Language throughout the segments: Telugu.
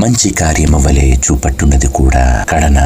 మంచి కార్యము వలె చూపట్టున్నది కూడా కడన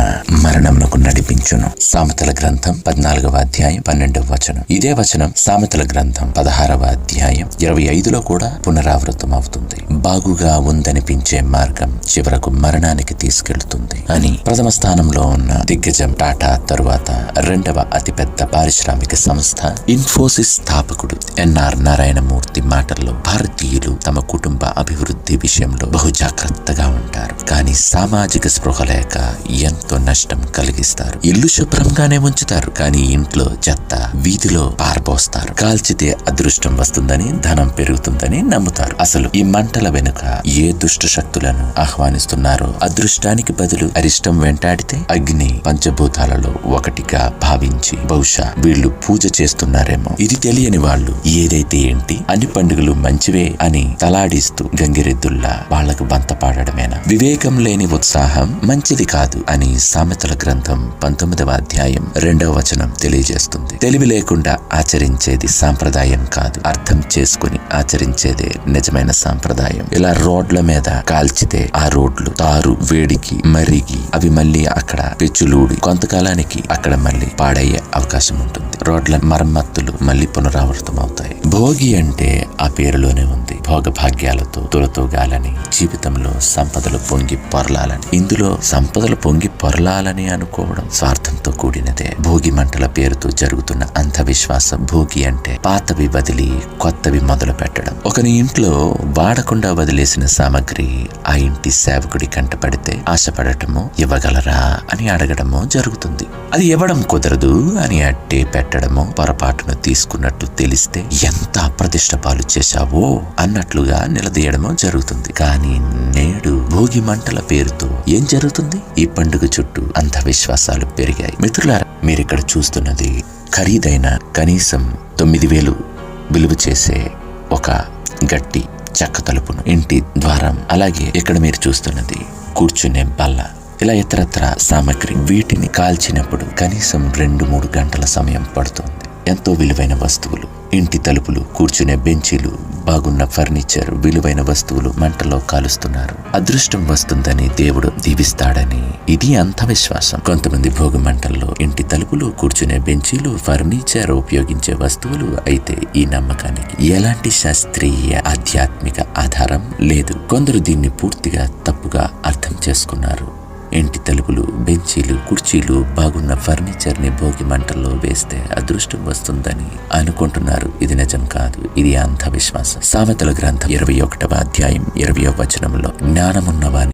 మరణమునకు నడిపించును. సామెతల గ్రంథం పద్నాలుగవ అధ్యాయం పన్నెండవ వచనం. ఇదే వచనం సామెతల గ్రంథం పదహారవ అధ్యాయం ఇరవై ఐదులో కూడా పునరావృతం అవుతుంది బాగుగా ఉందనిపించే మార్గం చివరకు మరణానికి తీసుకెళ్తుంది అని ప్రథమ స్థానంలో ఉన్న దిగ్గజం టాటా తరువాత రెండవ అతిపెద్ద పారిశ్రామిక సంస్థ ఇన్ఫోసిస్ స్థాపకుడు ఎన్ఆర్ నారాయణమూర్తి మాటల్లో భారతీయులు తమ కుటుంబ అభివృద్ధి విషయంలో బహు జాగ్రత్తగా ఉంటారు. కానీ సామాజిక స్పృహ లేక ఎంతో నష్టం కలిగిస్తారు. ఇల్లు శుభ్రంగానే ఉంచుతారు. కానీ ఇంట్లో చెత్త వీధిలో పారబోస్తారు. కాల్చితే అదృష్టం వస్తుందని ధనం పెరుగుతుందని నమ్ముతారు. అసలు ఈ మంటల వెనుక ఏ దుష్ట శక్తులను ఆహ్వానిస్తున్నారో అదృష్టానికి బదులు అరిష్టం వెంటాడితే అగ్ని పంచభూతాలలో ఒకటిగా భావించి బహుశా వీళ్ళు పూజ చేస్తున్నారేమో. ఇది తెలియని వాళ్ళు ఏదైతే ఏంటి అన్ని పండుగలు మంచివే అని తలాడిస్తూ గంగిరెద్దులు గంగిరెద్దుల్లా వాళ్ళకు బంత పాడడమేనా వివేకం లేని ఉత్సాహం మంచిది కాదు అని సామెతల గ్రంథం పంతొమ్మిదవ అధ్యాయం రెండవ వచనం తెలియజేస్తుంది. తెలివి లేకుండా ఆచరించేది సాంప్రదాయం కాదు. అర్థం చేసుకుని ఆచరించేదే నిజమైన సాంప్రదాయం. ఇలా రోడ్ల మీద కాల్చితే ఆ రోడ్లు తారు వేడికి మరిగి అవి మళ్ళీ అక్కడ పెచ్చులూడి కొంతకాలానికి అక్కడ మళ్ళీ పాడయ్యే అవకాశం ఉంటుంది రోడ్ల మరమ్మత్తులు మళ్ళీ పునరావృతం అవుతాయి భోగి అంటే ఆ పేరులోనే ఉంది. భోగ భాగ్యాలతో తులతూగాలని జీవితంలో సంపదలు పొంగి పొరలాలని. ఇందులో సంపదలు పొంగి పొరలాలని అనుకోవడం స్వార్థంతో కూడినదే. భోగి మంటల పేరుతో జరుగుతున్న అంధవిశ్వాసం భోగి అంటే పాతవి వదిలి కొత్తవి మొదలు పెట్టడం ఒకని ఇంట్లో వాడకుండా వదిలేసిన సామగ్రి ఆ ఇంటి సేవకుడి కంటపడితే ఆశపడటము ఇవ్వగలరా అని అడగడము జరుగుతుంది. అది ఇవ్వడం కుదరదు అని అట్టే పెట్టడము పొరపాటును తీసుకున్నట్టు తెలిస్తే ఎంత అప్రతిష్ట పాలు చేశావో అన్నట్లుగా నిలదీయడము జరుగుతుంది. కానీ నేడు భోగి మంటల పేరుతో ఏం జరుగుతుంది? ఈ పండుగ చుట్టూ అంధవిశ్వాసాలు పెరిగాయి. మిత్రులారా మీరిక్కడ చూస్తున్నది ఖరీదైన కనీసం తొమ్మిది వేలు విలువ చేసే ఒక గట్టి చెక్క తలుపును ఇంటి ద్వారం అలాగే ఇక్కడ మీరు చూస్తున్నది కూర్చునే బల్ల. ఇలా ఇతరత్ర సామగ్రి వీటిని కాల్చినప్పుడు కనీసం రెండు మూడు గంటల సమయం పడుతుంది. ఎంతో విలువైన వస్తువులు. ఇంటి తలుపులు కూర్చునే బెంచీలు బాగున్న ఫర్నిచర్ విలువైన వస్తువులు మంటలో కాలుస్తున్నారు. అదృష్టం వస్తుందని దేవుడు దీవిస్తాడని ఇది అంధవిశ్వాసం. కొంతమంది భోగి మంటల్లో ఇంటి తలుపులు కూర్చునే బెంచీలు ఫర్నిచర్ ఉపయోగించే వస్తువులు అయితే ఈ నమ్మకానికి ఎలాంటి శాస్త్రీయ ఆధ్యాత్మిక ఆధారం లేదు. కొందరు దీన్ని పూర్తిగా తప్పుగా అర్థం చేసుకున్నారు. ఇంటి తలుపులు బెంచీలు కుర్చీలు బాగున్న ఫర్నిచర్ని భోగి మంటల్లో వేస్తే అదృష్టం వస్తుందని అనుకుంటున్నారు. ఇది నిజం కాదు. ఇది అంధవిశ్వాసం. సామెతల గ్రంథం ఇరవై ఒకటవ అధ్యాయం ఇరవై వచనంలో జ్ఞానమున్నవాని